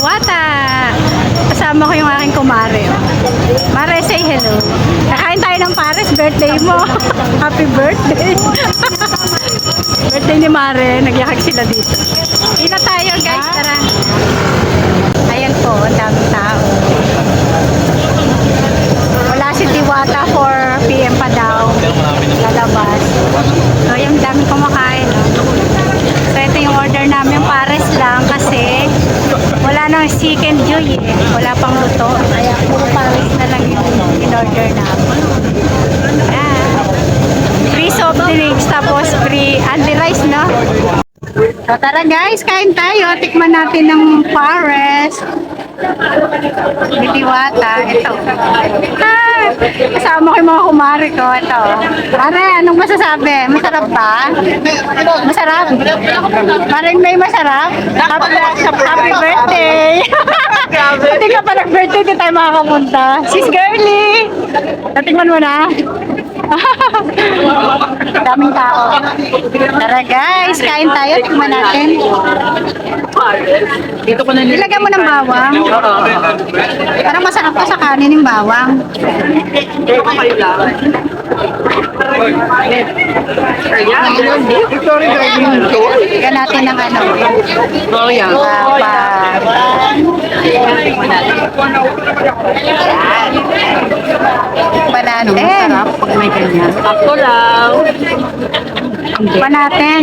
Diwata. Kasama ko yung aking kumare. Mare, say hello. Kakain tayo ng pares, birthday mo. Happy birthday. birthday ni Mare, nagyakag sila dito. Ina tayo guys, tara. Ayan po, ang daming tao. Wala si Diwata 4 p.m. pa daw. Lalabas. So, yung daming kumakain. No? So, ito yung order namin. Pares lang kasi wala nang chicken joy eh. Wala pang luto. Kaya puro pares na lang yung in-order namin. Ayan. Free soft drinks tapos free only rice, no? So, tara guys, kain tayo. Tikman natin ng pares. Bitiwata. Ito. Ah, kasama ko yung mga kumari ko. Ito. Mare, anong masasabi? Masarap ba? Masarap? Maring may masarap? Happy, happy birthday! Hindi ka pa nag-birthday, di tayo makakapunta. Sis Girly! Natingnan mo na? Daming tao. Tara guys, kain tayo. Tikman natin. Dito ko na Ilagay mo ng bawang. Parang masarap pa sa kanin yung bawang. kayo lang. Ayan. Ito rin gagawin ko. Lagyan natin ng ano. Oh. Papa. Pa natin. Pag may ganyan. Ako lang. Pa natin.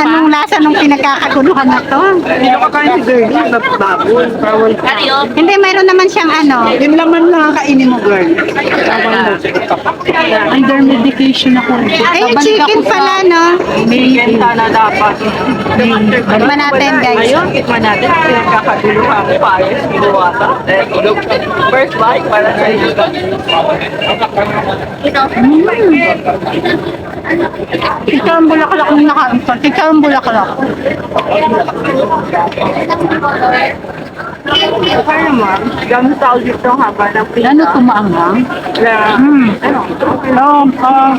Anong lasa nung pinagkakaguluhan na to? Hindi ko kakain si girl. Baboy. Bawal. Hindi, mayroon naman siyang ano. Yung laman na kakainin mo, girl. Under medication ako. Ay, yung chicken pala, no? May genta na dapat. Tikman natin, guys. Ayun, tikman natin. Pinagkakagulo ka ako payos. Ginuwata. First bite para sa iyo. Ikaw ang bulaklak ng nakaanton. Ikaw ang bulaklak. Okay naman. Gamit sa audit ng haba ng Ano tumaangang? Yeah. Hmm. Ano? Oh, oh.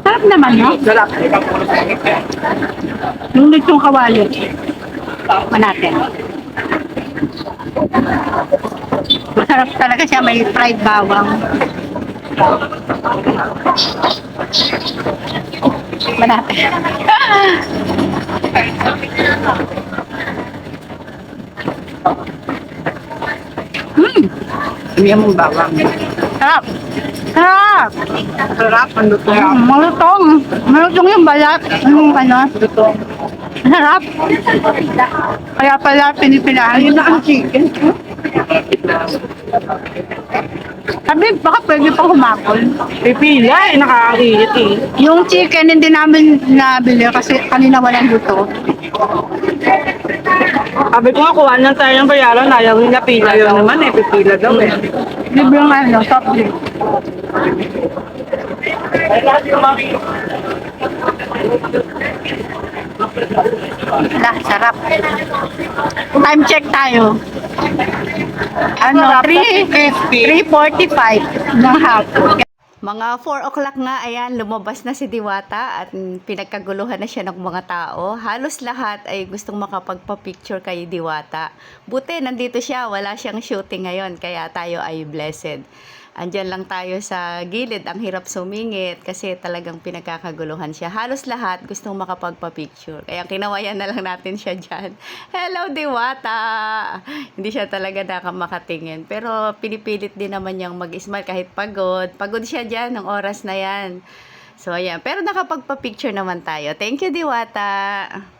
Sarap naman, no? Galak. Yung lechong kawali. Tikman natin. Masarap talaga siya. May fried bawang. Natin. Hmm, Hindi mong bawang. sarap. Sarap. Sarap. Ang luto. Mm, malutong. Malutong yung balat. Yung ano. Sarap. Kaya pala pinipilahan. Ayun na ang chicken. Sabi, baka pwede pa humapon. Pipila eh. Nakakakilit eh. Yung chicken hindi namin nabili kasi kanina walang luto. Sabi ko nga, kuha lang tayo ng bayaran. Ayaw nila pila. Ayaw naman eh. Pipila daw eh. Libre yung ano, soft drink. Wala, sarap. Time check tayo. Ano, 3, 3.45 ng hapon. Mga 4 o'clock nga, ayan, lumabas na si Diwata at pinagkaguluhan na siya ng mga tao. Halos lahat ay gustong makapagpa-picture kay Diwata. Buti, nandito siya, wala siyang shooting ngayon, kaya tayo ay blessed. Andyan lang tayo sa gilid, ang hirap sumingit kasi talagang pinagkakaguluhan siya. Halos lahat gustong makapagpa-picture. Kaya kinawayan na lang natin siya dyan. Hello, Diwata! Hindi siya talaga nakamakatingin. Pero pinipilit din naman niyang mag-smile kahit pagod. Pagod siya dyan ng oras na yan. So, ayan. Pero nakapagpa-picture naman tayo. Thank you, Diwata!